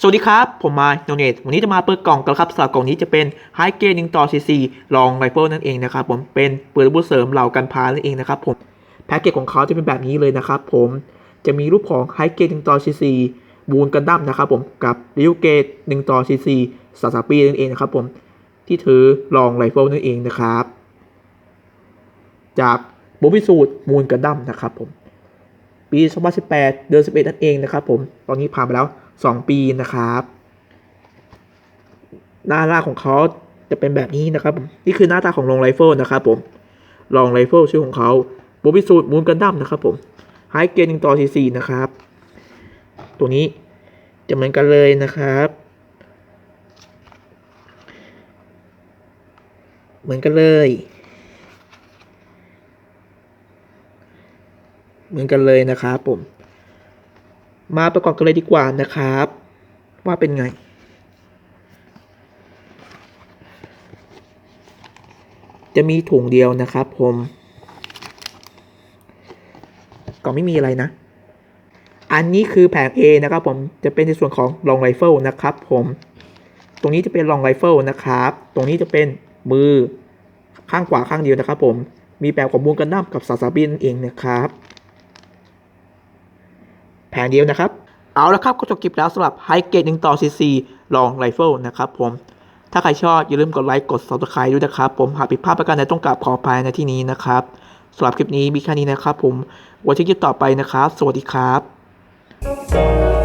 สวัสดีครับ ผมมาโนเนตวันนี้จะมาเปิดกล่องกันครับสำหรับกล่องนี้จะเป็นไฮเกนึ่งต่อซีซีลองไรเฟิลนั่นเองนะครับผมเป็นปืนอาวุธเสริมเหล่ากันพานั่นเองนะครับผมแพ็กเกจของเขาจะเป็นแบบนี้เลยนะครับผมจะมีรูปของไฮเกนึ่งต่อซีซีบูนกันดั้มนะครับผมกับริวเกตหนึ่งต่อซีซีซาซาปีนั่นเองนะครับผมที่ถือลองไรเฟิลนั่นเองนะครับ จากโบวิสูตรมูนกันดั้มนะครับผมปี 2018 เดือน11 นั่นเองนะครับผมตอนนี้ผ่านไปแล้ว 2 ปีนะครับหน้าตาของเขาจะเป็นแบบนี้นะครับผมนี่คือหน้าตาของลองไรเฟิลนะครับผมลองไรเฟิลชื่อของเขาโบบิสูตรมูนกันดั้มนะครับผมไฮเกนต่อทีซีนะครับ ตัวนี้จะเหมือนกันเลยนะครับ เหมือนกันเลย เหมือนกันเลยนะครับผม มาประกอบกันเลยดีกว่านะครับ ว่าเป็นไง จะมีถุงเดียวนะครับผมก็ไม่มีอะไรนะ อันนี้คือแผง A นะครับผมจะเป็นในส่วนของ long rifle นะครับผมตรงนี้จะเป็น long rifle นะครับ ตรงนี้จะเป็นมือข้างขวาข้างเดียวนะครับผมมีแบบของมูลกันดั้มกับซาซาบินเองนะครับ ผงเดียวนะครับ เอาละครับก็จบคลิปแล้วสำหรับไฮเกตหนึ่งต่อซีซีลองไรเฟิลนะครับผม ถ้าใครชอบอย่าลืมกดไลค์กด subscribe ด้วยนะครับ ผมหากผิดพลาดประการใดต้องกราบขออภัยในที่นี้นะครับสำหรับคลิปนี้มีแค่นี้นะครับผมไว้ที่คลิปต่อไปนะครับ สวัสดีครับ